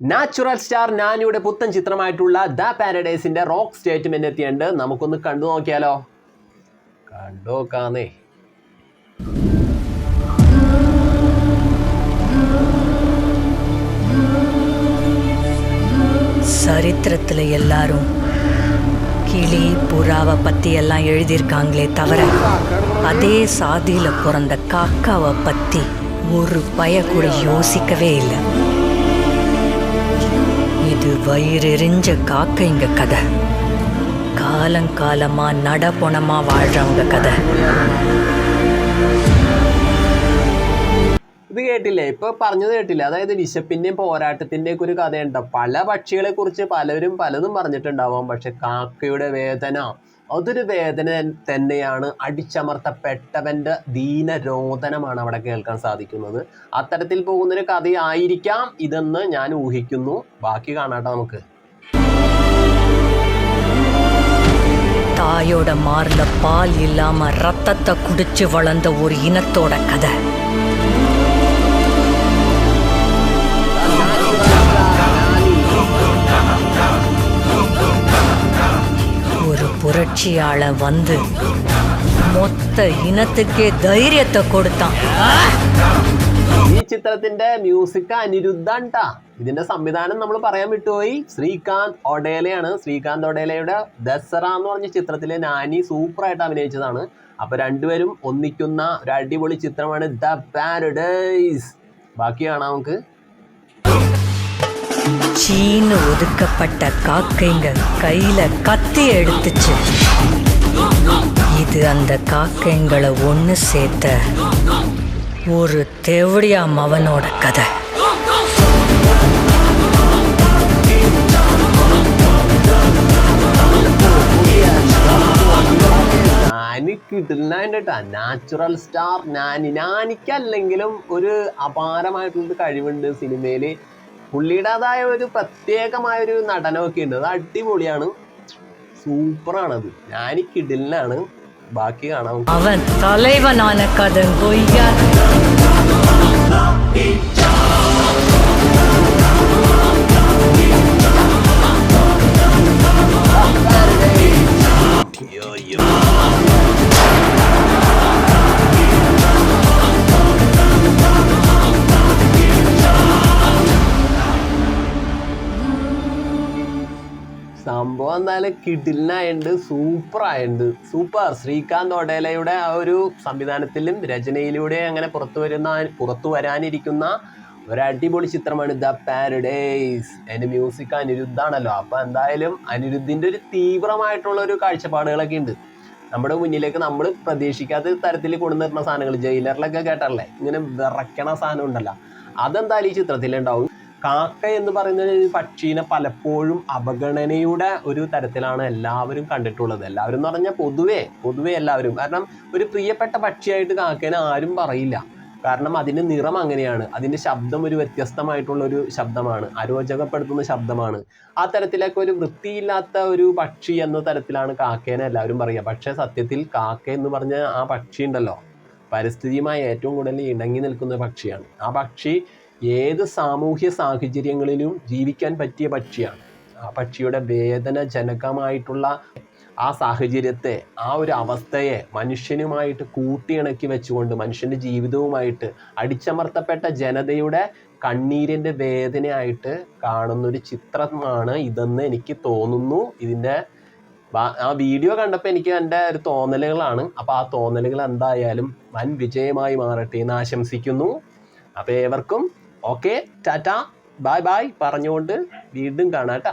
Natural star നാനിയുടെ പുത്തൻ ചിത്രമായിട്ടുള്ള ദ പാരഡൈസിന്റെ റോക്ക് സ്റ്റേറ്റ്മെന്റ് എത്തിയുണ്ട് നമുക്കൊന്ന് കണ്ടു നോക്കിയാലോ കണ്ടു നോക്കാന്നേ சரித்திரத்துல எல்லாரும் கிளி புறாவை பத்தி எல்லாம் எழுதியிருக்காங்களே தவிர அதே சாதியில பிறந்த காக்காவை பத்தி ஒரு பய கூட யோசிக்கவே இல்லை இது வயிறெறிஞ்ச காக்கைங்க கதை. காலங்காலமா நடபொணமா வாழ்றவங்க கதை. കേട്ടില്ലേ ഇപ്പൊ പറഞ്ഞത് കേട്ടില്ലേ അതായത് വിശപ്പിന്റെയും പോരാട്ടത്തിന്റെയും ഒക്കെ ഒരു കഥയുണ്ട് പല പക്ഷികളെ കുറിച്ച് പലരും പലതും പറഞ്ഞിട്ടുണ്ടാവാം പക്ഷെ കാക്കയുടെ വേദന അതൊരു വേദന തന്നെയാണ് അടിച്ചമർത്തപ്പെട്ടവന്റെ ദീനരോധനമാണ് അവിടെ കേൾക്കാൻ സാധിക്കുന്നത് അത്തരത്തിൽ പോകുന്നൊരു കഥയായിരിക്കാം ഇതെന്ന് ഞാൻ ഊഹിക്കുന്നു ബാക്കി കാണാട്ടെ നമുക്ക് தாயோட மார்ல பால் இல்லாம ரத்தத்தை குடிச்சு வளர்ந்த ஒரு இனத்தோட கதை ஒரு புரட்சியாள வந்து மொத்த இனத்துக்கே தைரியத்தை கொடுத்தான் ഈ ചിത്രത്തിന്റെ മ്യൂസിക് അനിരുദ്ധാണ് ട്ടാ ഇതിന്റെ സംവിധാനം നമ്മൾ പറയാൻ വിട്ടുപോയി ശ്രീകാന്ത് ഒഡേലയാണ് ശ്രീകാന്ത് ഒഡേലയുടെ ദസറ എന്ന് പറഞ്ഞ ചിത്രത്തിലെ നാനി സൂപ്പറായിട്ട് അഭിനയിച്ചതാണ് അപ്പൊ രണ്ടുപേരും ഒന്നിക്കുന്ന ഒരു അടിപൊളി ചിത്രമാണ് ദ പാരഡൈസ് ബാക്കി കാണാം നമുക്ക് சீனு ஒதுக்கப்பட்ட காக்கைங்க கையில கத்தி எடுத்துச்சு இது அந்த காக்கைங்களை ஒன்று சேர்த்த ஒரு தெவடியா மவனோட கதை നാനി കിട്ടുന്നതിൻ്റെ കേട്ടാ നാച്ചുറൽ സ്റ്റാർ നാനി നാനിക്കല്ലെങ്കിലും ഒരു അപാരമായിട്ടുള്ളൊരു കഴിവുണ്ട് സിനിമയില് പുള്ളിയുടേതായ ഒരു പ്രത്യേകമായ ഒരു നടനമൊക്കെ ഉണ്ട്. അത് അടിപൊളിയാണ്. സൂപ്പറാണത്. ഞാൻ കിടിലിനാണ്. ബാക്കി കാണാൻ അവൻ തലൈവനാണ് കഥ സംഭവം എന്തായാലും കിടിലിനായുണ്ട് സൂപ്പർ ആയുണ്ട് സൂപ്പർ. ശ്രീകാന്ത് ഒടേലയുടെ ആ ഒരു സംവിധാനത്തിലും രചനയിലൂടെ അങ്ങനെ പുറത്തു വരുന്ന പുറത്തു വരാനിരിക്കുന്ന ഒരു അടിപൊളി ചിത്രമാണ് ദ പാരഡൈസ്. അതിന്റെ മ്യൂസിക് അനിരുദ്ധാണല്ലോ. അപ്പൊ എന്തായാലും അനിരുദ്ധിന്റെ ഒരു തീവ്രമായിട്ടുള്ള ഒരു കാഴ്ചപ്പാടുകളൊക്കെ ഉണ്ട്. നമ്മുടെ മുന്നിലേക്ക് നമ്മൾ പ്രതീക്ഷിക്കാത്ത തരത്തിൽ കൊണ്ടുവരുന്ന സാധനങ്ങൾ. ജയിലറിലൊക്കെ കേട്ടല്ലേ ഇങ്ങനെ വിറയ്ക്കണ സാധനം ഉണ്ടല്ലോ. അതെന്തായാലും ഈ ചിത്രത്തിലുണ്ടാവും. കാക്ക എന്ന് പറയുന്ന ഒരു പക്ഷീനെ പലപ്പോഴും അവഗണനയുടെ ഒരു തരത്തിലാണ് എല്ലാവരും കണ്ടിട്ടുള്ളത്. എല്ലാവരും എന്ന് പറഞ്ഞാൽ പൊതുവേ പൊതുവേ എല്ലാവരും. കാരണം ഒരു പ്രിയപ്പെട്ട പക്ഷിയായിട്ട് കാക്കേനെ ആരും പറയില്ല. കാരണം അതിന്റെ നിറം അങ്ങനെയാണ്. അതിന്റെ ശബ്ദം ഒരു വ്യത്യസ്തമായിട്ടുള്ള ഒരു ശബ്ദമാണ്. അരോചകപ്പെടുത്തുന്ന ശബ്ദമാണ്. ആ തരത്തിലൊക്കെ ഒരു വൃത്തിയില്ലാത്ത ഒരു പക്ഷി എന്ന തരത്തിലാണ് കാക്കേനെ എല്ലാവരും പറയുക. പക്ഷേ സത്യത്തിൽ കാക്ക എന്ന് പറഞ്ഞ ആ പക്ഷി ഉണ്ടല്ലോ. പരിസ്ഥിതിയുമായി ഏറ്റവും കൂടുതൽ ഇണങ്ങി നിൽക്കുന്ന പക്ഷിയാണ്. ആ പക്ഷി ഏത് സാമൂഹ്യ സാഹചര്യങ്ങളിലും ജീവിക്കാൻ പറ്റിയ പക്ഷിയാണ്. ആ പക്ഷിയുടെ വേദനജനകമായിട്ടുള്ള ആ സാഹചര്യത്തെ ആ ഒരു അവസ്ഥയെ മനുഷ്യനുമായിട്ട് കൂട്ടിയിണക്കി വെച്ചുകൊണ്ട് മനുഷ്യന്റെ ജീവിതവുമായിട്ട് അടിച്ചമർത്തപ്പെട്ട ജനതയുടെ കണ്ണീരിന്റെ വേദനയായിട്ട് കാണുന്നൊരു ചിത്രമാണ് ഇതെന്ന് എനിക്ക് തോന്നുന്നു. ഇതിന്റെ ആ വീഡിയോ കണ്ടപ്പോൾ എനിക്ക് എന്റെ ഒരു തോന്നലുകളാണ്. അപ്പോൾ ആ തോന്നലുകൾ എന്തായാലും വൻ വിജയമായി മാറട്ടെ എന്ന് ആശംസിക്കുന്നു. അപ്പോൾ ഏവർക്കും ഓക്കെ ടാറ്റ. ബായ് ബായ് പറഞ്ഞുകൊണ്ട് വീണ്ടും കാണാം ട്ടാ